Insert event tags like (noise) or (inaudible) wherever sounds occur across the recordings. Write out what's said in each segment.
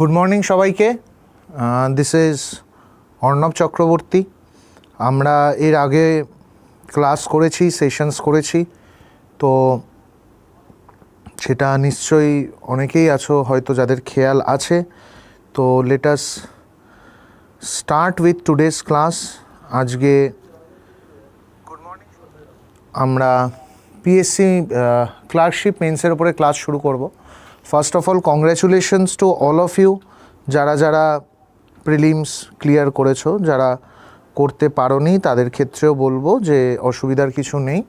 Good morning সবাইকে। This is Arnab Chakraborty আমরা এর আগে ক্লাস করেছি সেশনস করেছি। তো সেটা নিশ্চয়ই অনেকেই আছো, হয়তো যাদের খেয়াল আছে। তো let's start with today's class আজকে আমরা পিএসসি ক্লার্কশিপ মেন্সের উপরে ক্লাস শুরু করব। First of all congratulations to all of you যারা যারা প্রিলিমস ক্লিয়ার করেছ, যারা করতে পারোনি, তাদের ক্ষেত্রেও বলব যে অসুবিধার কিছু নেই।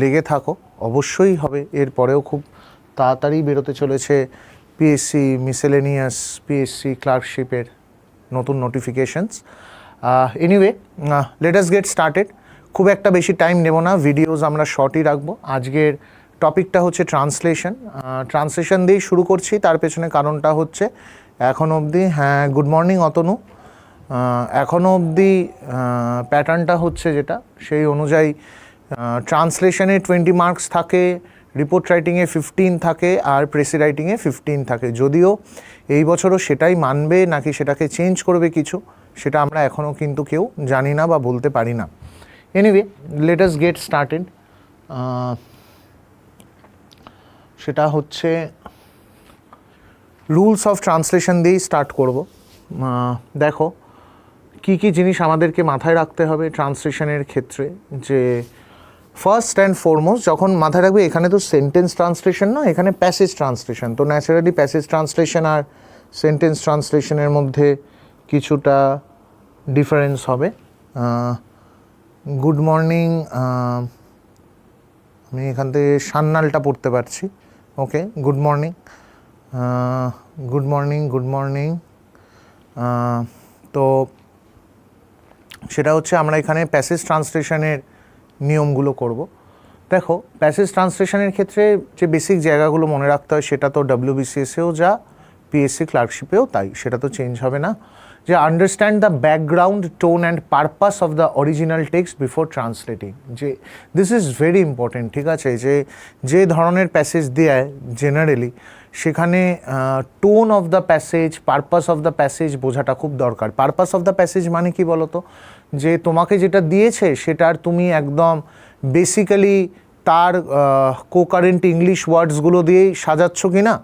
লেগে থাকো। অবশ্যই হবে। এরপরেও খুব তাড়াতাড়ি বেরোতে চলেছে পিএসসি মিসেলেনিয়াস পিএসসি ক্লার্কশিপের নতুন notifications anyway let's get started খুব একটা বেশি টাইম নেব না। ভিডিওস আমরা শর্টই রাখব। আজকের টপিকটা হচ্ছে ট্রান্সলেশন। ট্রান্সলেশন দিয়েই শুরু করছি, তার পেছনে কারণটা হচ্ছে এখন অবধি হ্যাঁ গুড মর্নিং অতনু। এখনও অবধি প্যাটার্নটা হচ্ছে যেটা, সেই অনুযায়ী ট্রান্সলেশনে টোয়েন্টি মার্কস থাকে, রিপোর্ট রাইটিংয়ে ফিফটিন থাকে, আর প্রেসি রাইটিংয়ে ফিফটিন থাকে। যদিও এই বছরও সেটাই মানবে, নাকি সেটাকে চেঞ্জ করবে কিছু, সেটা আমরা এখনও কিন্তু কেউ জানি না বা বলতে পারি না। এনিওয়ে লেটাস গেট স্টার্টেড সেটা হচ্ছে রুলস অফ ট্রান্সলেশন দিয়েই স্টার্ট করব। দেখো, কি কি জিনিস আমাদেরকে মাথায় রাখতে হবে ট্রান্সলেশনের ক্ষেত্রে? যে ফার্স্ট অ্যান্ড ফরমোস্ট যখন মাথায় রাখবে, এখানে তো সেন্টেন্স ট্রান্সলেশন না, এখানে প্যাসেজ ট্রান্সলেশন তো ন্যাচারালি প্যাসেজ ট্রান্সলেশন আর সেন্টেন্স ট্রান্সলেশনের মধ্যে কিছুটা ডিফারেন্স হবে। গুড মর্নিং আমি এখান থেকে সান্নালটা পড়তে পারছি। Okay good morning good morning good morning তো সেটা হচ্ছে আমরা এখানে প্যাসেজ ট্রান্সলেশনের নিয়মগুলো করব। দেখো প্যাসেজ ট্রান্সলেশনের ক্ষেত্রে যে বেসিক জায়গাগুলো মনে রাখতে হয় সেটা তো ডাব্লিউবিসিএসেও যা পিএসসি ক্লার্কশিপেও তাই, সেটা তো চেঞ্জ হবে না। যে understand the background tone and purpose of the original text before translating যে দিস ইজ ভেরি ইম্পর্টেন্ট ঠিক আছে? যে যে ধরনের প্যাসেজ দেয় জেনারেলি সেখানে tone of the passage purpose of the passage বোঝাটা খুব দরকার। পারপাস অফ দ্য প্যাসেজ মানে কি বলতো? যে তোমাকে যেটা দিয়েছে সেটার তুমি একদম বেসিক্যালি তার কোকারেন্ট ইংলিশ ওয়ার্ডসগুলো দিয়েই সাজাচ্ছ কি না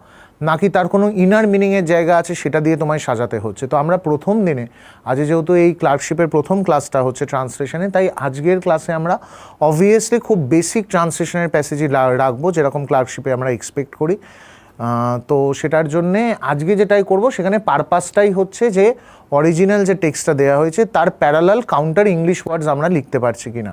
নাকি তার কোনো ইনার মিনিংয়ের জায়গা আছে সেটা দিয়ে তোমায় সাজাতে হচ্ছে? তো আমরা প্রথম দিনে আজ যেহেতু এই ক্লার্কশিপের প্রথম ক্লাসটা হচ্ছে ট্রান্সলেশনে তাই আজকের ক্লাসে আমরা অবভিয়াসলি খুব বেসিক ট্রান্সলেশনের প্যাসেজই রাখব, যেরকম ক্লার্কশিপে আমরা এক্সপেক্ট করি। তো সেটার জন্যে আজকে যেটাই করব, সেখানে পারপাসটাই হচ্ছে যে অরিজিনাল যে টেক্সটটা দেওয়া হয়েছে, তার প্যারালাল কাউন্টার ইংলিশ ওয়ার্ডস আমরা লিখতে পারছি কি না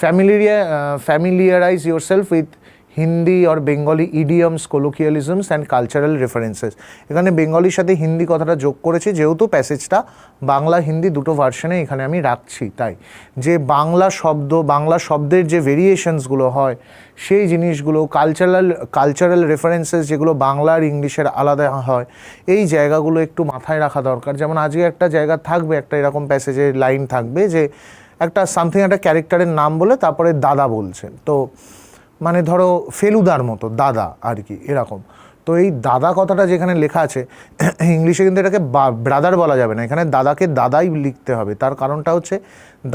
familiar familiarise yourself with Hindi or Bengali idioms colloquialisms and cultural references এখানে বেঙ্গলির সাথে হিন্দি কথাটা যোগ করেছি, যেহেতু প্যাসেজটা বাংলা হিন্দি দুটো ভার্সনে এখানে আমি রাখছি, তাই। যে বাংলা শব্দ, বাংলা শব্দের যে ভেরিয়েশনসগুলো হয়, সেই জিনিসগুলো কালচারাল কালচারাল রেফারেন্সেস যেগুলো বাংলা আর ইংলিশের আলাদা হয়, এই জায়গাগুলো একটু মাথায় রাখা দরকার। যেমন আজকে একটা জায়গা থাকবে, একটা এরকম প্যাসেজের লাইন থাকবে যে একটা সামথিং একটা ক্যারেক্টারের নাম বলে তারপরে দাদা বলছেন। তো মানে ধরো ফেলুদার মতো, দাদা আর কি, এরকম। তো এই দাদা কথাটা যেখানে লেখা আছে, ইংলিশে কিন্তু এটাকে ব্রাদার বলা যাবে না। এখানে দাদাকে দাদাই লিখতে হবে। তার কারণটা হচ্ছে,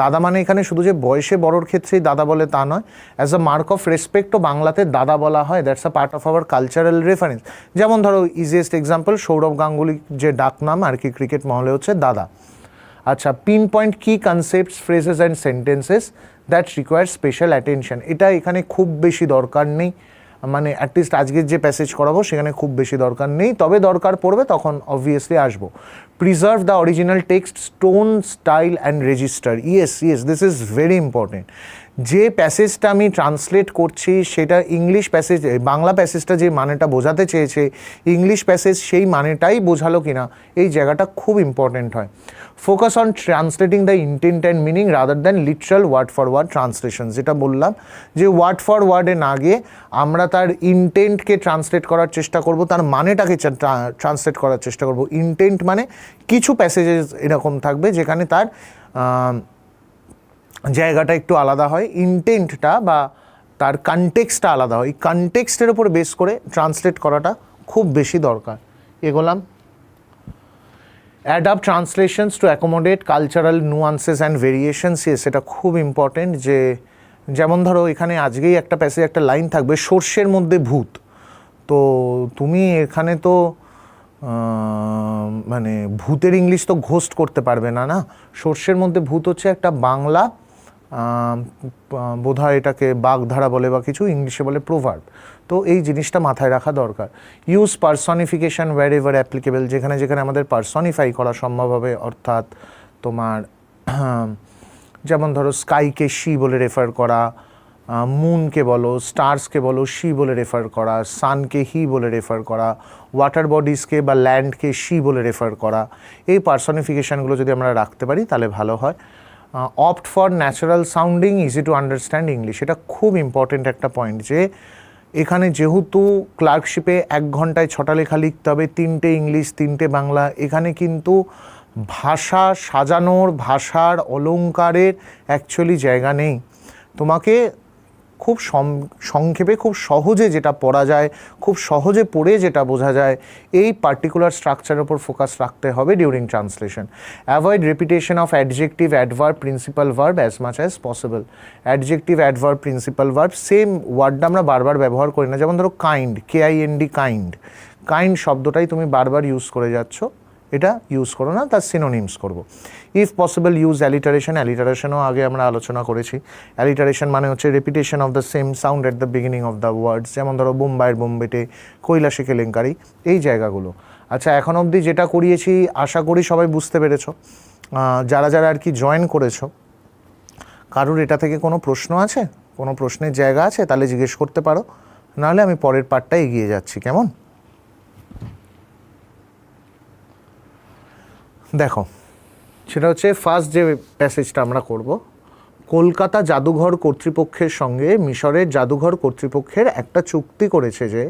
দাদা মানে এখানে শুধু যে বয়সে বড়োর ক্ষেত্রেই দাদা বলে তা নয় অ্যাজ আ মার্ক অফ রেসপেক্টও বাংলাতে দাদা বলা হয় that's a part of our cultural reference যেমন ধরো ইজিয়েস্ট এক্সাম্পল সৌরভ গাঙ্গুলি যে ডাকনাম, আর কি ক্রিকেট মহলে হচ্ছে দাদা। আচ্ছা পিন পয়েন্ট কি concepts phrases and sentences that require special attention এটা এখানে খুব বেশি দরকার নেই। মানে অ্যাটলিস্ট আজকের যে প্যাসেজ করাবো, সেখানে খুব বেশি দরকার নেই। তবে দরকার পড়বে, তখন অবভিয়াসলি আসব। Preserve the original text stone style and register yes yes this is very important যে প্যাসেজটা আমি ট্রান্সলেট করছি, সেটা ইংলিশ প্যাসেজ বাংলা প্যাসেজটা যে মানেটা বোঝাতে চেয়েছে ইংলিশ প্যাসেজ সেই মানেটাই বোঝালো কিনা, এই জায়গাটা খুব ইম্পর্টেন্ট হয়। Focus on translating the intent and meaning rather than literal word for word translation যেটা বললাম যে ওয়ার্ড ফর ওয়ার্ডে না গিয়ে আমরা তার ইন্টেন্টকে ট্রান্সলেট করার চেষ্টা করব, তার মানেটাকে ট্রান্সলেট করার চেষ্টা করব। ইন্টেন্ট মানে কিছু প্যাসেজেস এরকম থাকবে যেখানে তার জায়গাটা একটু আলাদা হয় ইন্টেন্টটা বা তার কনটেক্সটটা আলাদা হয়। কনটেক্সটের উপর বেস করে ট্রান্সলেট করাটা খুব বেশি দরকার। এগোলাম। Adapt translations to accommodate cultural nuances and variations ইয়ে সেটা খুব ইম্পর্টেন্ট যে যেমন ধরো এখানে আজকেই একটা প্যাসেজ একটা লাইন থাকবে, সর্ষের মধ্যে ভূত। তো তুমি এখানে তো মানে ভূতের ইংলিশ তো ঘোস্ট করতে পারবে না না? সর্ষের মধ্যে ভূত হচ্ছে একটা বাংলা বোধ হয় এটাকে বাগধারা বলে বা কিছু, ইংলিশে বলে প্রোভার্ব তো এই জিনিসটা মাথায় রাখা দরকার। Use personification wherever applicable যেখানে যেখানে আমাদের পার্সনিফাই করা সম্ভব হবে, অর্থাৎ তোমার যেমন ধরো স্কাইকে শি বলে রেফার করা মুনকে বলো স্টার্সকে বলো শি বলে রেফার করা সানকে হি বলে রেফার করা ওয়াটার বডিজকে বা ল্যান্ডকে শি বলে রেফার করা, এই পার্সনিফিকেশানগুলো যদি আমরা রাখতে পারি তাহলে ভালো হয়। Opt for natural sounding easy to understand English এটা খুব ইম্পর্টেন্ট একটা পয়েন্ট যে এখানে যেহেতু ক্লার্কশিপে এক ঘন্টায় ছটা লেখা লিখতে হবে, তিনটে ইংলিশ, তিনটে বাংলা, এখানে কিন্তু ভাষা সাজানোর, ভাষার অলঙ্কারের অ্যাকচুয়ালি জায়গা নেই। তোমাকে খুব সংক্ষেপে খুব সহজে যেটা পড়া যায়, খুব সহজে পড়ে যেটা বোঝা যায়, এই পার্টিকুলার স্ট্রাকচারের উপর ফোকাস রাখতে হবে during translation avoid repetition of adjective adverb principal verb as much as possible adjective adverb principal verb same ওয়ার্ডটা আমরা বারবার ব্যবহার করি না। যেমন ধরো kind K I N D kind kind শব্দটাই তুমি বারবার ইউজ করে যাচ্ছ। এটা ইউজ করো না, তার সিনোনিমস করব। ইফ পসিবল ইউজ অ্যালিটারেশন অ্যালিটারেশনও আগে আমরা আলোচনা করেছি। অ্যালিটারেশন মানে হচ্ছে repetition of the same sound at the beginning of the words যেমন ধরো, বোম্বাইয়ের বোম্বেটে কৈলাসে কেলেঙ্কারি, এই জায়গাগুলো। আচ্ছা এখন অবধি যেটা করিয়েছি, আশা করি সবাই বুঝতে পেরেছ। যারা যারা আর কি জয়েন করেছ, কারোর এটা থেকে কোনো প্রশ্ন আছে? কোনো প্রশ্নের জায়গা আছে? তাহলে জিজ্ঞেস করতে পারো। নাহলে আমি পরের পার্টটা এগিয়ে যাচ্ছি। কেমন? দেখো, সেটা হচ্ছে ফার্স্ট যে প্যাসেজটা আমরা করব, কলকাতা জাদুঘর কর্তৃপক্ষের সঙ্গে মিশরের জাদুঘর কর্তৃপক্ষের একটা চুক্তি করেছে যে,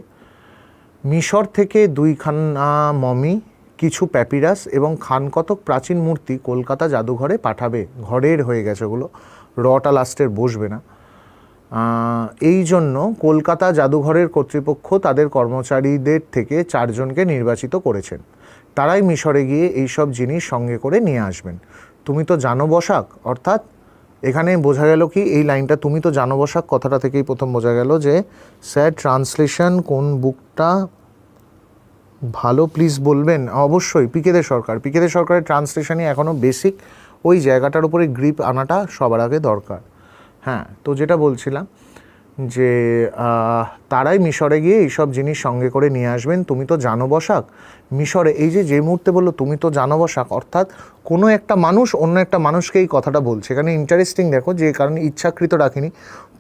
মিশর থেকে দুইখানা মমি, কিছু প্যাপিরাস এবং খানকতক প্রাচীন মূর্তি কলকাতা জাদুঘরে পাঠাবে। ঘরের হয়ে গেছে ওগুলো রটা লাস্টের বসবে না। এই জন্য কলকাতা জাদুঘরের কর্তৃপক্ষ তাদের কর্মচারীদের থেকে চারজনকে নির্বাচিত করেছেন। তারাই মিশরে গিয়ে এই সব জিনিস সঙ্গে করে নিয়ে আসবেন। তুমি তো জানো বসাক, অর্থাৎ এখানে বোঝা গেল কি, এই লাইনটা তুমি তো জানো বসাক, কথাটা থেকেই প্রথম বোঝা গেল যে স্যার ট্রান্সলেশন কোন বুকটা ভালো প্লিজ বলবেন? অবশ্যই পিকেদে সরকার। পিকেদে সরকারের ট্রান্সলেশনই এখনও বেসিক ওই জায়গাটার উপরে গ্রিপ আনাটা সবার আগে দরকার। হ্যাঁ তো যেটা বলছিলাম যে তারাই মিশরে গিয়ে এইসব জিনিস সঙ্গে করে নিয়ে আসবেন। তুমি তো জানো বসাক। মিশরে এই যে যে মুহূর্তে বলল, তুমি তো জানো বসাক, অর্থাৎ কোনো একটা মানুষ অন্য একটা মানুষকে এই কথাটা বলছে। এখানে ইন্টারেস্টিং দেখো যে, কারণে ইচ্ছাকৃত রাখিনি।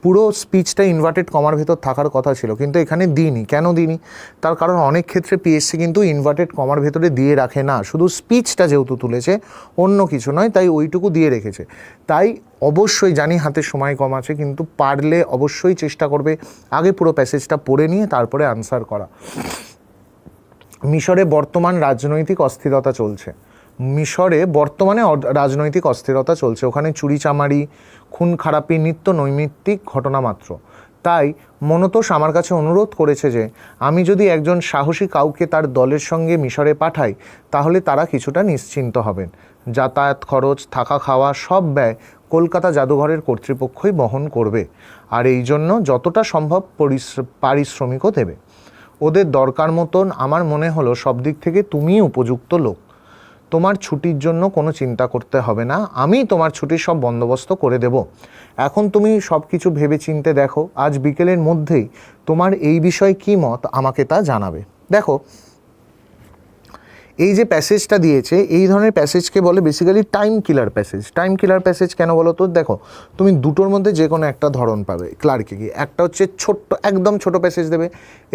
পুরো স্পিচটা ইনভার্টেড কমার ভেতর থাকার কথা ছিল, কিন্তু এখানে দিইনি। কেন দিইনি? তার কারণ অনেক ক্ষেত্রে পিএসসি কিন্তু ইনভার্টেড কমার ভেতরে দিয়ে রাখে না। শুধু স্পিচটা যেহেতু তুলেছে, অন্য কিছু নয়, তাই ওইটুকু দিয়ে রেখেছে। তাই অবশ্যই জানি হাতে সময় কম আছে, কিন্তু পারলে অবশ্যই চেষ্টা করবে আগে পুরো প্যাসেজটা পড়ে নিয়ে তারপরে আনসার করা। মিশরে বর্তমান রাজনৈতিক অস্থিরতা চলছে। মিশরে বর্তমানে রাজনৈতিক অস্থিরতা চলছে। ওখানে চুরিচামারি খুন খারাপি নিত্য নৈমিত্তিক ঘটনা মাত্র। তাই মনতোষ আমার কাছে অনুরোধ করেছে যে, আমি যদি একজন সাহসী কাউকে তার দলের সঙ্গে মিশরে পাঠাই, তাহলে তারা কিছুটা নিশ্চিন্ত হবেন। যাতায়াত খরচ, থাকা খাওয়া, সব ব্যয় কলকাতা জাদুঘরের কর্তৃপক্ষই বহন করবে। আর এই জন্য যতটা সম্ভব পরিশ্র- পারিশ্রমিকও দেবে। ওদের দরকার মতন আমার মনে হলো সব দিক থেকে তুমিই উপযুক্ত লোক। তোমার ছুটির জন্য কোনো চিন্তা করতে হবে না, আমি তোমার ছুটির সব বন্দোবস্ত করে দেব। এখন তুমি সব কিছু ভেবে চিনতে দেখো, আজ বিকেলের মধ্যেই তোমার এই বিষয়ে কী মত আমাকে তা জানাবে। দেখো, এই যে প্যাসেজটা দিয়েছে, এই ধরনের প্যাসেজকে বলে basically time killer passage time killer passage কেন বলো তো? দেখো, তুমি দুটোর মধ্যে যে কোনো একটা ধরন পাবে ক্লার্কে গিয়ে। একটা হচ্ছে ছোট্ট, একদম ছোট প্যাসেজ দেবে।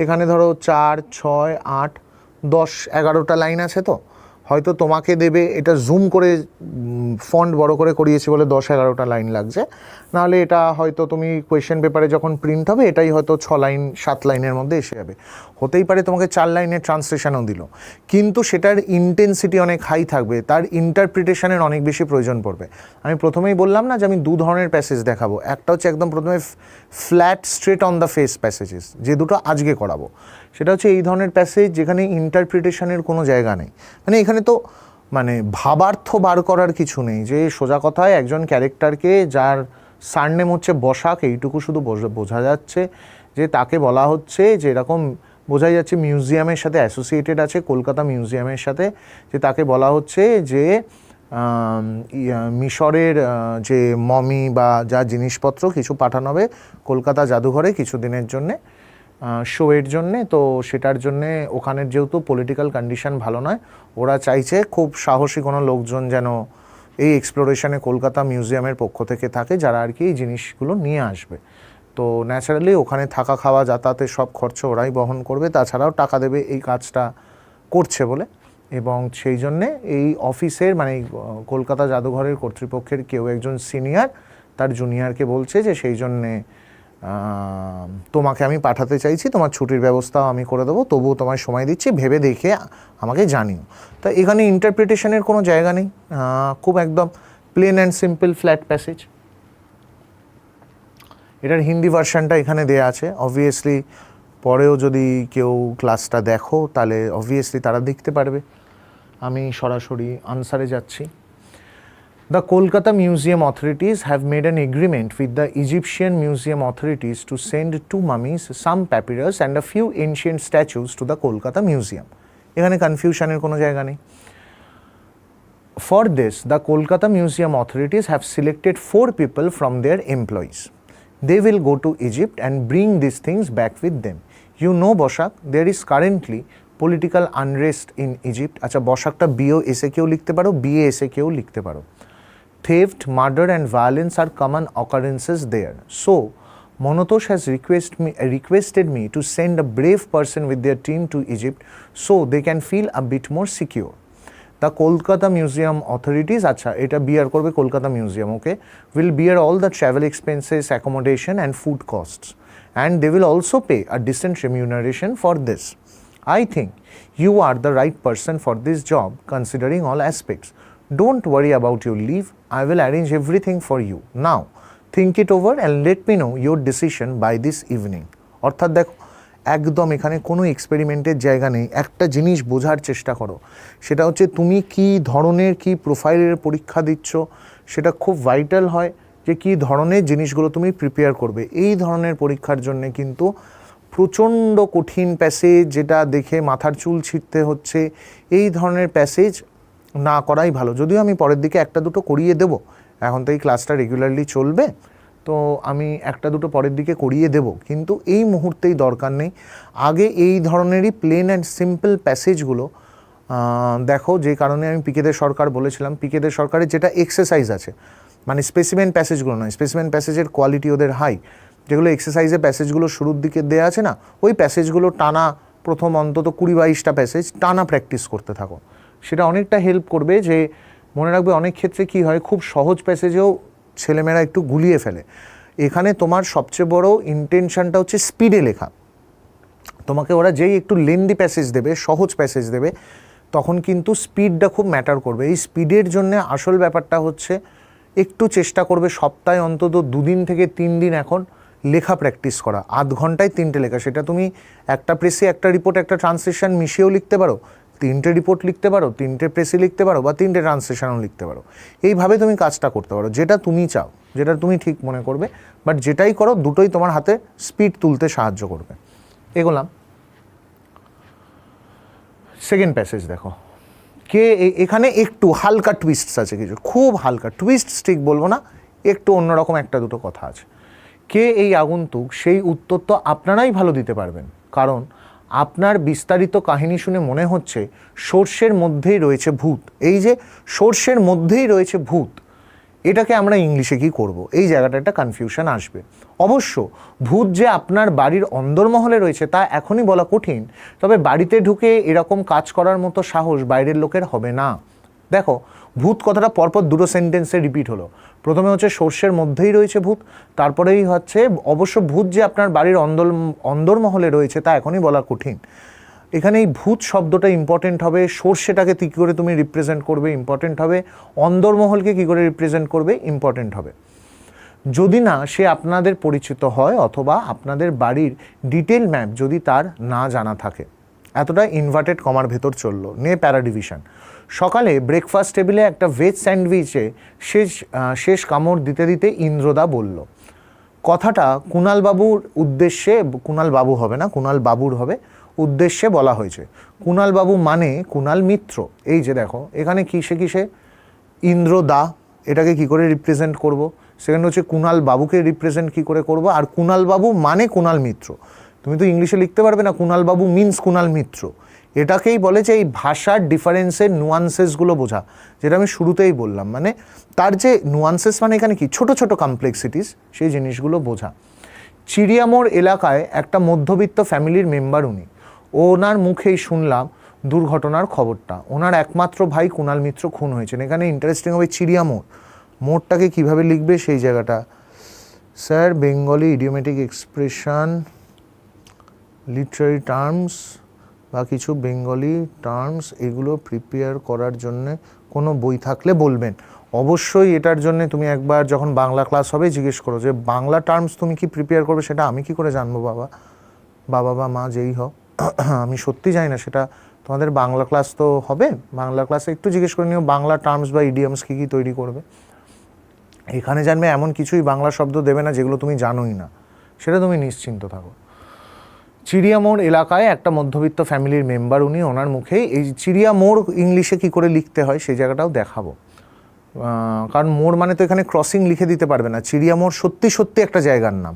এখানে ধরো চার, ছয়, আট, দশ, এগারোটা লাইন আছে তো? হয়তো তোমাকে দেবে, এটা জুম করে ফন্ট বড় করে করিয়েছি বলে দশ এগারোটা লাইন লাগছে। নাহলে এটা হয়তো তুমি কোয়েশ্চেন পেপারে যখন প্রিন্ট হবে, এটাই হয়তো ছ লাইন সাত লাইনের মধ্যে এসে যাবে। হতেই পারে তোমাকে চার লাইনের ট্রান্সলেশনও দিল। কিন্তু সেটার ইন্টেন্সিটি অনেক হাই থাকবে, তার ইন্টারপ্রিটেশনের অনেক বেশি প্রয়োজন পড়বে। আমি প্রথমেই বললাম না যে আমি দু ধরনের প্যাসেজ দেখাবো। একটা হচ্ছে একদম প্রথমে flat straight on the face passages যে দুটো আজকে করাবো। সেটা হচ্ছে এই ধরনের প্যাসেজ যেখানে ইন্টারপ্রিটেশনের কোনো জায়গা নেই। মানে এখানে তো মানে ভাবার্থ বার করার কিছু নেই যে সোজা কথায় একজন ক্যারেক্টারকে যার সারনেম হচ্ছে বসাক, এইটুকু শুধু বোঝা যাচ্ছে যে তাকে বলা হচ্ছে যে এরকম বোঝাই যাচ্ছে মিউজিয়ামের সাথে অ্যাসোসিয়েটেড আছে, কলকাতা মিউজিয়ামের সাথে, যে তাকে বলা হচ্ছে যে মিশরের যে মমি বা যা জিনিসপত্র কিছু পাঠানো হবে কলকাতা জাদুঘরে কিছু দিনের জন্যে শোয়ের জন্যে, তো সেটার জন্যে ওখানের যেহেতু পলিটিক্যাল কন্ডিশন ভালো নয়, ওরা চাইছে খুব সাহসী কোনো লোকজন যেন এই এক্সপ্লোরেশনে কলকাতা মিউজিয়ামের পক্ষ থেকে থাকে, যারা আর কি এই জিনিসগুলো নিয়ে আসবে। তো ন্যাচারালি ওখানে থাকা খাওয়া যাতায়াতের সব খরচ ওরাই বহন করবে, তাছাড়াও টাকা দেবে এই কাজটা করছে বলে। এবং সেই জন্যে এই অফিসের মানে কলকাতা জাদুঘরের কর্তৃপক্ষের কেউ একজন সিনিয়র তার জুনিয়রকে বলছে যে সেই জন্যে তোমাকে আমি পাঠাতে চাইছি, তোমার ছুটির ব্যবস্থাও আমি করে দেবো, তবুও তোমায় সময় দিচ্ছি, ভেবে দেখে আমাকে জানিও। তা এখানে ইন্টারপ্রিটেশনের কোনো জায়গা নেই? খুব একদম plain and simple flat passage এটার হিন্দি ভার্সানটা এখানে দেয়া আছে। অবভিয়াসলি পরেও যদি কেউ ক্লাসটা দেখো, তাহলে অবভিয়াসলি তারা দেখতে পারবে। আমি সরাসরি আনসারে যাচ্ছি। The Kolkata Museum authorities have made an agreement with the Egyptian Museum authorities to send two mummies, some papyrus, and a few ancient statues to the Kolkata Museum. এখানে কনফিউশনের কোনো জায়গা নেই For this, the Kolkata Museum authorities have selected four people from their employees. They will go to Egypt and bring these things back with them. You know, Boshak, there is currently political unrest in Egypt. আচ্ছা বসাকটা bio এসে কেউ লিখতে পারো BA এসে কেউ লিখতে পারো theft, murder, and violence are common occurrences there. So, Monotosh has request me, requested me to send a brave person with their team to Egypt so they can feel a bit more secure. The Kolkata Museum authorities, acha, eta bear korbe Kolkata Museum, okay, will bear all the travel expenses, accommodation, and food costs. And they will also pay a decent remuneration for this. I think you are the right person for this job considering all aspects. Don't worry about your leave. I will arrange everything for you. Now, think it over and let me know your decision by this evening. অর্থাৎ দেখো একদম এখানে কোনো এক্সপেরিমেন্টের জায়গা নেই। একটা জিনিস বোঝার চেষ্টা করো। সেটা হচ্ছে তুমি কি ধরনের কি প্রোফাইলের পরীক্ষা দিচ্ছ? সেটা খুব ভাইটাল হয় যে কি ধরনের জিনিসগুলো তুমি প্রিপেয়ার করবে। এই ধরনের পরীক্ষার জন্য কিন্তু প্রচণ্ড কঠিন প্যাসেজ যেটা দেখে মাথার চুল ছিঁড়তে হচ্ছে। এই ধরনের প্যাসেজ না করাই ভালো। যদিও আমি পরের দিকে একটা দুটো করিয়ে দেব। এখন তো এই ক্লাসটা রেগুলারলি চলবে। তো আমি একটা দুটো পরের দিকে করিয়ে দেব। কিন্তু এই মুহূর্তেই দরকার নেই। আগে এই ধরনেরই প্লেন অ্যান্ড সিম্পল প্যাসেজগুলো দেখো যে কারণে আমি পিকেদের সরকার বলেছিলাম। পিকেদের সরকারের যেটা এক্সারসাইজ আছে মানে স্পেসিমেন প্যাসেজগুলো নয় স্পেসিমেন প্যাসেজের কোয়ালিটি ওদের হাই যেগুলো এক্সারসাইজে প্যাসেজগুলো শুরুর দিকে দেওয়া আছে না, ওই প্যাসেজগুলো টানা প্রথম অন্তত কুড়ি বাইশটা প্যাসেজ টানা প্র্যাকটিস করতে থাকো। সেটা অনেকটা হেল্প করবে যে মনে রাখবে অনেক ক্ষেত্রে কি হয়, খুব সহজ প্যাসেজেও ছেলেমেয়েরা একটু গুলিয়ে ফেলে। এখানে তোমার সবচেয়ে বড় ইন্টেনশনটা হচ্ছে স্পিডে লেখা। তোমাকে ওরা যেই একটু লেন্দি প্যাসেজ দেবে, সহজ প্যাসেজ দেবে, তখন কিন্তু স্পিডটা খুব ম্যাটার করবে। এই স্পিডের জন্য আসল ব্যাপারটা হচ্ছে একটু চেষ্টা করবে সপ্তাহে অন্তত দুদিন থেকে তিন দিন এখন লেখা প্র্যাকটিস করা। আধ ঘন্টায় তিনটে লেখা। সেটা তুমি একটা প্রেসে একটা রিপোর্ট একটা ট্রান্সলেশন মিশিয়েও লিখতে পারো। তিনটে রিপোর্ট লিখতে পারো, তিনটে প্রেসে লিখতে পারো বা তিনটে ট্রান্সলেশনও লিখতে পারো। এইভাবে তুমি কাজটা করতে পারো। যেটা তুমি চাও, যেটা তুমি ঠিক মনে করবে বাট যেটাই করো, দুটোই তোমার হাতে স্পিড তুলতে সাহায্য করবে। এগোলাম। সেকেন্ড প্যাসেজ দেখো। কে এখানে একটু হালকা টুইস্টস আছে কিছু, খুব হালকা টুইস্ট ঠিক বলব না, একটু অন্যরকম একটা দুটো কথা আছে। কে এই আগন্তুক, সেই উত্তর তো আপনারাই ভালো দিতে পারবেন। কারণ আপনার বিস্তারিত কাহিনী শুনে মনে হচ্ছে সর্ষের মধ্যেই রয়েছে ভূত। এই যে সর্ষের মধ্যেই রয়েছে ভূত, এটাকে আমরা ইংলিশে কি করব? এই জায়গাটা একটা কনফিউশন আসবে। অবশ্য ভূত যে আপনার বাড়ির অন্দরমহলে রয়েছে তা এখনই বলা কঠিন, তবে বাড়িতে ঢুকে এরকম কাজ করার মতো সাহস বাইরের লোকের হবে না। দেখো, ভূত কথাটা পরপর দুটো সেন্টেন্সে রিপিট হলো। প্রথমে হচ্ছে সর্ষের মধ্যেই রয়েছে ভূত, তারপরেই হচ্ছে অবশ্য ভূত যে আপনার বাড়ির অন্দর অন্দরমহলে রয়েছে তা এখনই বলা কঠিন। এখানে এই ভূত শব্দটা ইম্পর্টেন্ট হবে, সর্ষেটাকে কী করে তুমি রিপ্রেজেন্ট করবে ইম্পর্টেন্ট হবে, অন্দরমহলকে কী করে রিপ্রেজেন্ট করবে ইম্পর্টেন্ট হবে। যদি না সে আপনাদের পরিচিত হয় অথবা আপনাদের বাড়ির ডিটেল ম্যাপ যদি তার না জানা থাকে, এতটা ইনভার্টেড কমার ভেতর চলল, নিয়ে প্যারা ডিভিশন সকালে ব্রেকফাস্ট টেবিলে একটা ভেজ স্যান্ডউইচে শেষ শেষ কামড় দিতে দিতে ইন্দ্রদা বলল, কথাটা কুণালবাবুর উদ্দেশ্যে কুণাল বাবু হবে না কুণাল বাবুর হবে, উদ্দেশ্যে বলা হয়েছে। কুণাল বাবু মানে কুণাল মিত্র। এই যে দেখো, এখানে কিসে কিসে? ইন্দ্র দা এটাকে কি করে রিপ্রেজেন্ট করব? সেখানে হচ্ছে কুণাল বাবুকে রিপ্রেজেন্ট কি করে করব? আর কুণাল বাবু মানে কুণাল মিত্র। তুমি তো ইংলিশে লিখতে পারবে না কুণাল বাবু মিন্স কুণাল মিত্র। এটাকেই বলে যে এই ভাষার ডিফারেন্সের নুয়ান্সেসগুলো বোঝা, যেটা আমি শুরুতেই বললাম। মানে তার যে নুয়ান্সেস মানে এখানে কি? ছোট ছোট কমপ্লেক্সিটিস সেই জিনিসগুলো বোঝা। চিড়িয়ামোড় এলাকায় একটা মধ্যবিত্ত ফ্যামিলির মেম্বার উনি। ওনার মুখেই শুনলাম দুর্ঘটনার খবরটা। ওনার একমাত্র ভাই কুণাল মিত্র খুন হয়েছেন। এখানে ইন্টারেস্টিং হবে চিড়িয়ামোড় মোড়টাকে কীভাবে লিখবে সেই জায়গাটা? Sir Bengali idiomatic expression literary terms বা কিছু বেঙ্গলি টার্মস এগুলো প্রিপেয়ার করার জন্য কোনো বই থাকলে বলবেন। অবশ্যই এটার জন্য তুমি একবার যখন বাংলা ক্লাস হবে জিজ্ঞেস করো যে, বাংলা টার্মস তুমি কি প্রিপেয়ার করবে সেটা আমি কি করে জানব বাবা? বাবা বা মা যেই হোক (clears throat) আমি সত্যি জানি না সেটা তোমাদের বাংলা ক্লাস তো হবে। বাংলা ক্লাসে একটু জিজ্ঞেস করে নিও, বাংলা টার্মস বা ইডিয়ামস কী কী তৈরি করবে? এখানে জানবে এমন কিছুই বাংলা শব্দ দেবে না যেগুলো তুমি জানোই না। সেটা তুমি নিশ্চিন্ত থাকো। চিড়িয়ামোড় এলাকায় একটা মধ্যবিত্ত ফ্যামিলির মেম্বার, উনি ওনার মুখেই এই চিড়িয়ামোড় ইংলিশে কি করে লিখতে হয় সেই জায়গাটাও দেখাবো। কারণ মোড় মানে তো এখানে ক্রসিং লিখে দিতে পারবে না। চিড়িয়ামোড় সত্যি সত্যি একটা জায়গার নাম।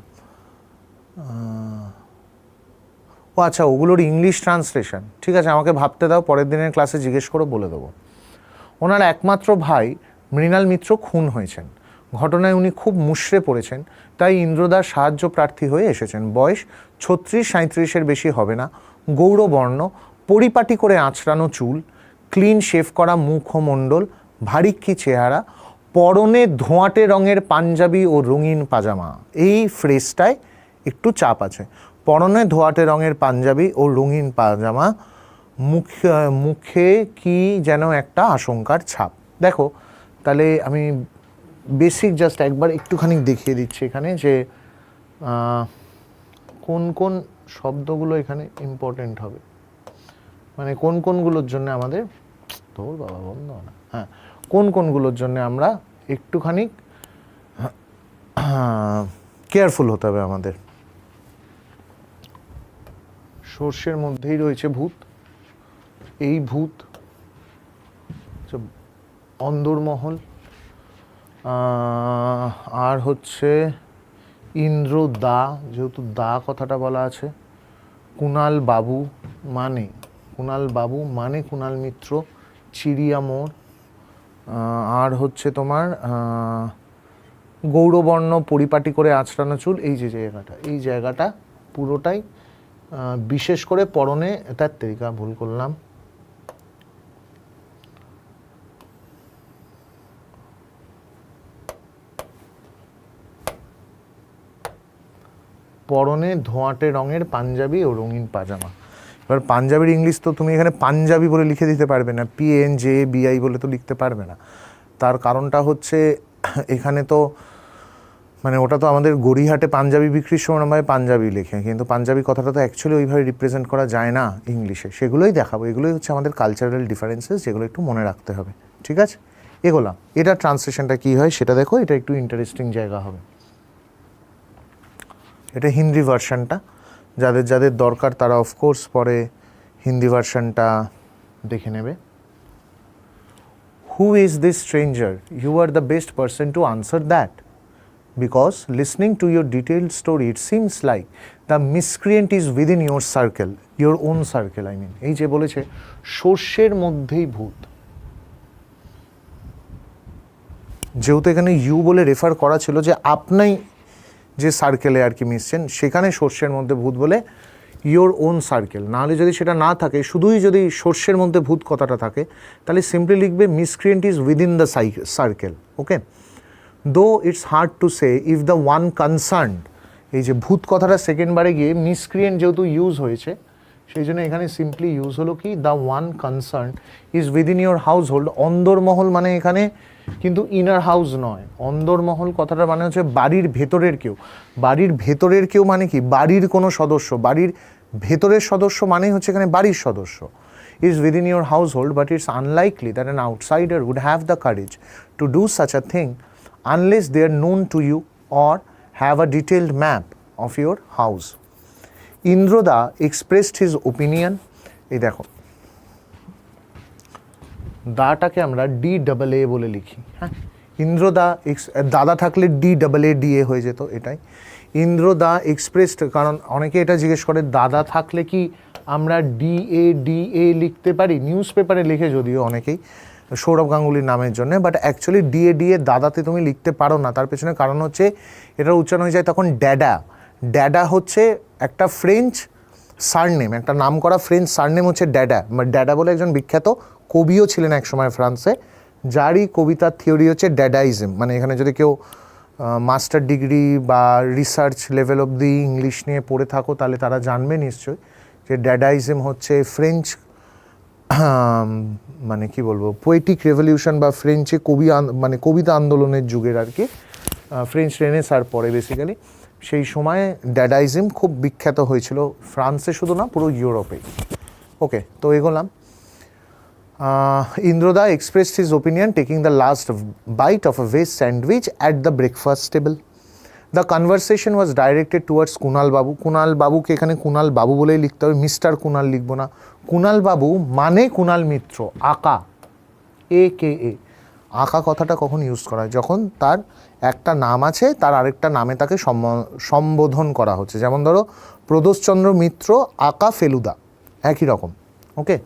ও আচ্ছা ওগুলোর ইংলিশ ট্রান্সলেশন। ঠিক আছে, আমাকে ভাবতে দাও, পরের দিনের ক্লাসে জিজ্ঞেস করে, বলে দেবো। ওনার একমাত্র ভাই মৃণাল মিত্র খুন হয়েছেন। ঘটনায় উনি খুব মুষড়ে পড়েছেন, তাই ইন্দ্রদার সাহায্য প্রার্থী হয়ে এসেছেন। বয়স ছত্রিশ সাঁত্রিশের বেশি হবে না। গৌরবর্ণ, পরিপাটি করে আঁচড়ানো চুল, ক্লিন শেভ করা মুখমণ্ডল ভারিক্কি চেহারা, পরনে ধোঁয়াটে রঙের পাঞ্জাবি ও রঙিন পাজামা। এই ফ্রেজটায় একটু চাপ আছে। পরনে ধোঁয়াটে রঙের পাঞ্জাবি ও রঙিন পাজামা, মুখে মুখে কি যেন একটা আশঙ্কার ছাপ। দেখো, তাহলে আমি বেসিক জাস্ট একবার একটুখানি দেখিয়ে দিচ্ছি এখানে যে কোন কোন শব্দগুলো এখানে ইম্পর্টেন্ট হবে? মানে কোন কোনগুলোর জন্য আমাদের তোর বাবা বন্ধ না? হ্যাঁ কোন কোনগুলোর জন্য আমরা একটুখানি কেয়ারফুল হতে হবে আমাদের? সর্ষের মধ্যেই রয়েছে ভূত। এই ভূত অন্দরমহল। আর হচ্ছে ইন্দ্র দা যেহেতু দা কথাটা বলা আছে কুণাল বাবু মানে কুণাল বাবু মানে কুণাল মিত্র চিড়িয়ামোড় আহ, আর হচ্ছে তোমার গৌরবর্ণ পরিপাটি করে আঁচড়ানো চুল এই যে জায়গাটা এই জায়গাটা পুরোটাই বিশেষ করে পরনে তার তেরিকা ভুল করলাম। পরনে ধোঁয়াটে রঙের পাঞ্জাবি ও রঙিন পাজামা। এবার পাঞ্জাবির ইংলিশ তো তুমি এখানে পাঞ্জাবি বলে লিখে দিতে পারবে না পি এন জে বিআই বলে তো লিখতে পারবে না। তার কারণটা হচ্ছে এখানে তো মানে ওটা তো আমাদের গড়িহাটে পাঞ্জাবি বিক্রির সময় আমরা পাঞ্জাবি লেখে, কিন্তু পাঞ্জাবি কথাটা তো অ্যাকচুয়ালি ওইভাবে রিপ্রেজেন্ট করা যায় না ইংলিশে। সেগুলোই দেখাবো, এগুলোই হচ্ছে আমাদের কালচারাল ডিফারেন্সেস যেগুলো একটু মনে রাখতে হবে। ঠিক আছে? এগোলাম। এটা ট্রান্সলেশনটা কী হয় সেটা দেখো, এটা একটু ইন্টারেস্টিং জায়গা হবে। এটা হিন্দি ভার্সানটা যাদের যাদের দরকার তারা অফকোর্স পরে হিন্দি ভার্সানটা দেখে নেবে। Who is this stranger you are the best person to answer that because listening to your detailed story it seems like the miscreant is within your circle your own circle I mean এই যে বলেছে, সর্ষের মধ্যেই ভূত। যেহেতু এখানে you বলে refer করা ছিল যে আপনি যে সার্কেলে আর কি মিশছেন, সেখানে সর্ষের মধ্যে ভূত বলে ইয়োর ওন সার্কেল নাহলে যদি সেটা না থাকে, শুধুই যদি সর্ষের মধ্যে ভূত কথাটা থাকে, তাহলে সিম্পলি লিখবে miscreant is within the circle okay though it's hard to say if the one concerned এই যে ভূত কথাটা সেকেন্ডবারে গিয়ে মিসক্রিয়েন্ট যেহেতু ইউজ হয়েছে, সেই জন্য এখানে সিম্পলি ইউজ হলো কি the one concern is within your household অন্দরমহল মানে এখানে কিন্তু ইনার হাউস নয়। অন্দরমহল কথাটা মানে হচ্ছে বাড়ির ভেতরের কেউ। বাড়ির ভেতরের কেউ মানে কি? বাড়ির কোনো সদস্য। বাড়ির ভেতরের সদস্য মানেই হচ্ছে এখানে বাড়ির সদস্য। Is within your household but it's unlikely that an outsider would have the courage to do such a thing unless they are known to you or have a detailed map of your house Indrada expressed his opinion এই দেখো দাটাকে আমরা D double A বলে লিখি হ্যাঁ? ইন্দ্রদা x দাদা থাকলে D double A D A হয়ে যেত এটাই। ইন্দ্রদা এক্সপ্রেসড কারণ অনেকে এটা জিজ্ঞেস করে, দাদা থাকলে কি আমরা ডি এ ডি এ লিখতে পারি? নিউজ পেপারে লিখে যদিও অনেকেই, সৌরভ গাঙ্গুলির নামের জন্য বাট অ্যাকচুয়ালি ডিএ ডিএ দাদাতে তুমি লিখতে পারো না। তার পেছনে কারণ হচ্ছে এটার উচ্চারণ হয়ে যায় তখন ড্যাডা। ড্যাডা হচ্ছে একটা ফ্রেঞ্চ সারনেম একটা নাম করা ফ্রেঞ্চ সারনেম হচ্ছে ড্যাডা। ড্যাডা বলে একজন বিখ্যাত কবিও ছিলেন একসময় ফ্রান্সে। যারই কবিতার থিওরি হচ্ছে ড্যাডাইজম। মানে এখানে যদি কেউ মাস্টার ডিগ্রি বা research level of the English নিয়ে পড়ে থাকো, তাহলে তারা জানবে নিশ্চয়ই যে ড্যাডাইজম হচ্ছে ফ্রেঞ্চ মানে কি বলব পোয়েটিক রেভলিউশন বা ফ্রেঞ্চে কবি মানে কবিতা আন্দোলনের যুগের আর কি। ফ্রেঞ্চ রেনেসার পরে বেসিক্যালি সেই সময় ড্যাডাইজম খুব বিখ্যাত হয়েছিল ফ্রান্সে শুধু না, পুরো ইউরোপে ওকে তো এগোলাম। Uh, Indroda expressed his opinion taking the last bite of a veg sandwich at the breakfast table. The conversation was directed towards Kunal Babu. Kunal বাবুকে এখানে কুনাল বাবু বলেই লিখতে হবে মিস্টার কুনাল লিখব না। কুনাল বাবু মানে কুনাল মিত্র আকা এ কে এ আঁকা কথাটা কখন ইউজ করা হয়? যখন তার একটা নাম আছে তার আরেকটা নামে তাকে সম্ব- সম্বোধন করা হচ্ছে। যেমন ধরো প্রদোষচন্দ্র মিত্র আকা ফেলুদা। একই রকম। Okay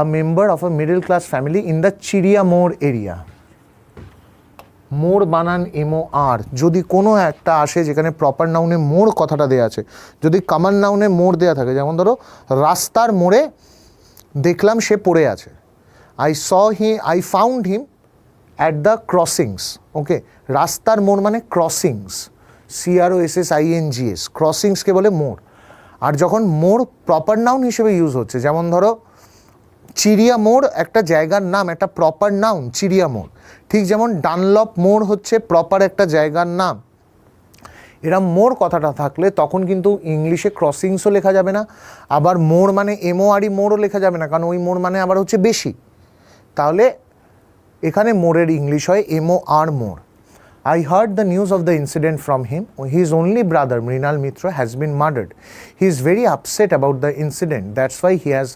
a member of a middle class family in the Chiria More area মোড় বানান এমও আর যদি কোনো একটা আসে যেখানে প্রপার নাউনে মোড় কথাটা দেওয়া আছে, যদি কমন নাউনে মোড় দেওয়া থাকে, যেমন ধরো, রাস্তার মোড়ে দেখলাম সে পড়ে আছে। I saw he I found him at the crossings okay রাস্তার মোড় মানে crossings C R O S S I N G S ক্রসিংসকে বলে মোড়। আর যখন মোড় প্রপার নাউন হিসেবে ইউজ হচ্ছে, যেমন ধরো চিড়িয়া মোড় একটা জায়গার নাম, একটা প্রপার নাউন চিড়িয়া মোড় ঠিক যেমন ডানলপ মোড় হচ্ছে প্রপার একটা জায়গার নাম। এরম মোড় কথাটা থাকলে তখন কিন্তু ইংলিশে ক্রসিংসও লেখা যাবে না, আবার মোড় মানে এমও এমওআরই মোড়ও লেখা যাবে না, কারণ ওই মোড় মানে আবার হচ্ছে বেশি। তাহলে এখানে মোড়ের ইংলিশ হয় এমও আর মোড়। I heard the news of the incident from him his only brother Mrinal Mitra has been murdered he is very upset about the incident that's why he has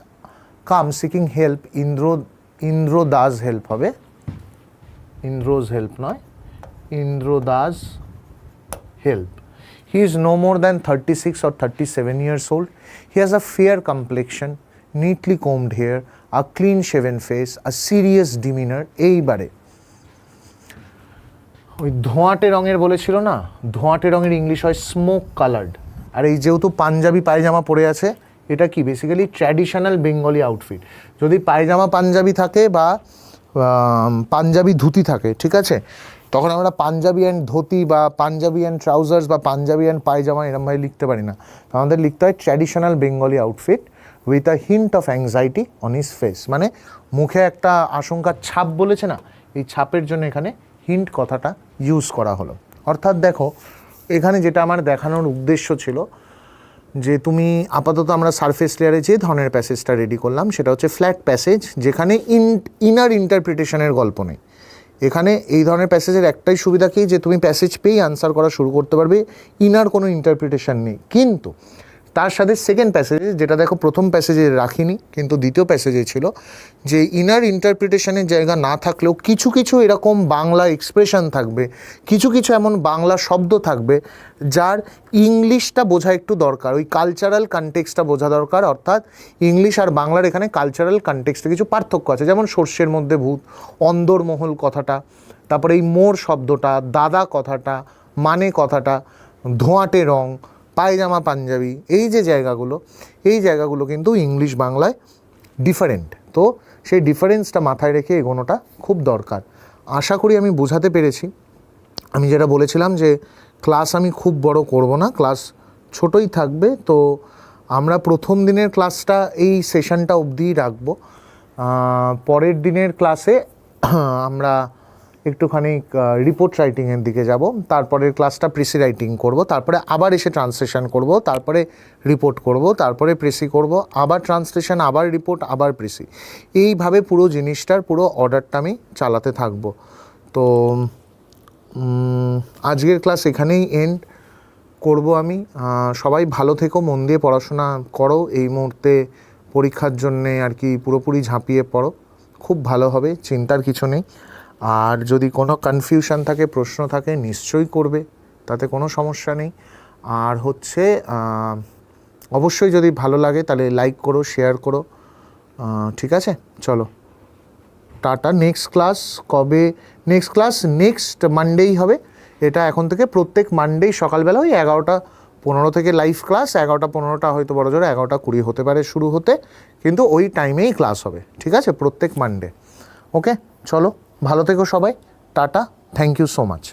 come seeking help Indra Indra Das help হবে। Indra's help নয় Indra Das help he is no more than thirty six or thirty seven years old he has a fair complexion neatly combed hair a clean shaven face a serious demeanour এইবারে ওই ধোঁয়াটে রঙের বলেছিল না? ধোঁয়াটে রঙের English হয় smoke coloured আর এই যেহেতু পাঞ্জাবি পায়জামা পরে আছে এটা কি? বেসিক্যালি ট্র্যাডিশনাল বেঙ্গলি আউটফিট যদি পায়জামা পাঞ্জাবি থাকে বা পাঞ্জাবি ধুতি থাকে, ঠিক আছে? তখন আমরা পাঞ্জাবি অ্যান্ড ধুতি বা পাঞ্জাবি অ্যান্ড ট্রাউজার্স বা পাঞ্জাবি অ্যান্ড পায়জামা এরমভাবে লিখতে পারি না। আমাদের লিখতে হয় traditional Bengali outfit with a hint of anxiety on his face মানে মুখে একটা আশঙ্কার ছাপ বলেছে না? এই ছাপের জন্য এখানে হিন্ট কথাটা ইউজ করা হলো। অর্থাৎ দেখো, এখানে যেটা আমার দেখানোর উদ্দেশ্য ছিল যে তুমি আপাতত আমরা সারফেস লেয়ারে যে ধরনের প্যাসেজটা রেডি করলাম, সেটা হচ্ছে ফ্ল্যাট প্যাসেজ যেখানে ইন ইনার ইন্টারপ্রিটেশনের গল্প নেই। এখানে এই ধরনের প্যাসেজের একটাই সুবিধা কি? যে তুমি প্যাসেজ পেয়েই আনসার করা শুরু করতে পারবে ইনার কোনো ইন্টারপ্রিটেশন নেই। কিন্তু তার সাথে সেকেন্ড প্যাসেজে যেটা দেখো প্রথম প্যাসেজে রাখিনি, কিন্তু দ্বিতীয় প্যাসেজে ছিল, যে ইনার ইন্টারপ্রিটেশনের জায়গা না থাকলেও কিছু কিছু এরকম বাংলা এক্সপ্রেশন থাকবে, কিছু কিছু এমন বাংলা শব্দ থাকবে, যার ইংলিশটা বোঝা একটু দরকার, ওই কালচারাল কনটেক্সটটা বোঝা দরকার, অর্থাৎ ইংলিশ আর বাংলার এখানে কালচারাল কনটেক্সটে কিছু পার্থক্য আছে, যেমন সর্ষের মধ্যে ভূত, অন্দরমহল কথাটা, তারপরে এই মোর শব্দটা, দাদা কথাটা মানে কথাটা, ধোঁয়াটে রং পায়জামা, পাঞ্জাবি, এই যে জায়গাগুলো, এই জায়গাগুলো কিন্তু ইংলিশ বাংলায় ডিফারেন্ট তো সেই ডিফারেন্সটা মাথায় রেখে এগোনোটা খুব দরকার। আশা করি আমি বোঝাতে পেরেছি। আমি যেটা বলেছিলাম যে ক্লাস আমি খুব বড় করব না ক্লাস ছোটই থাকবে। তো আমরা প্রথম দিনের ক্লাসটা এই সেশনটা অবধিই রাখব। পরের দিনের ক্লাসে আমরা একটুখানি রিপোর্ট রাইটিংয়ের দিকে যাব। তারপরের ক্লাসটা প্রেসি রাইটিং করব। তারপরে আবার এসে ট্রান্সলেশন করব। তারপরে রিপোর্ট করব। তারপরে প্রেসি করব। আবার ট্রান্সলেশন আবার রিপোর্ট আবার প্রেসি এইভাবে পুরো জিনিসটার পুরো অর্ডারটা আমি চালাতে থাকব। তো আজকের ক্লাস এখানেই এন্ড করব আমি। সবাই ভালো থেকো, মন দিয়ে পড়াশোনা করো। এই মুহূর্তে পরীক্ষার জন্যে আর কি পুরোপুরি ঝাঁপিয়ে পড়ো। খুব ভালো হবে, চিন্তার কিছু নেই। আর যদি কোনো কনফিউশন থাকে, প্রশ্ন থাকে, নিশ্চয়ই করবে, তাতে কোনো সমস্যা নেই। আর হচ্ছে অবশ্যই যদি ভালো লাগে, তাহলে লাইক করো শেয়ার করো। ঠিক আছে? চলো। টাটা নেক্সট ক্লাস কবে? নেক্সট ক্লাস নেক্সট মানডেই হবে। এটা এখন থেকে প্রত্যেক মানডেই সকালবেলা ওই এগারোটা পনেরো থেকে লাইভ ক্লাস এগারোটা পনেরোটা হয়তো বড় জোরে, এগারোটা কুড়ি হতে পারে শুরু হতে। কিন্তু ওই টাইমেই ক্লাস হবে। ঠিক আছে? প্রত্যেক মানডে ওকে চলো। ভালো থেকো সবাই tata thank you so much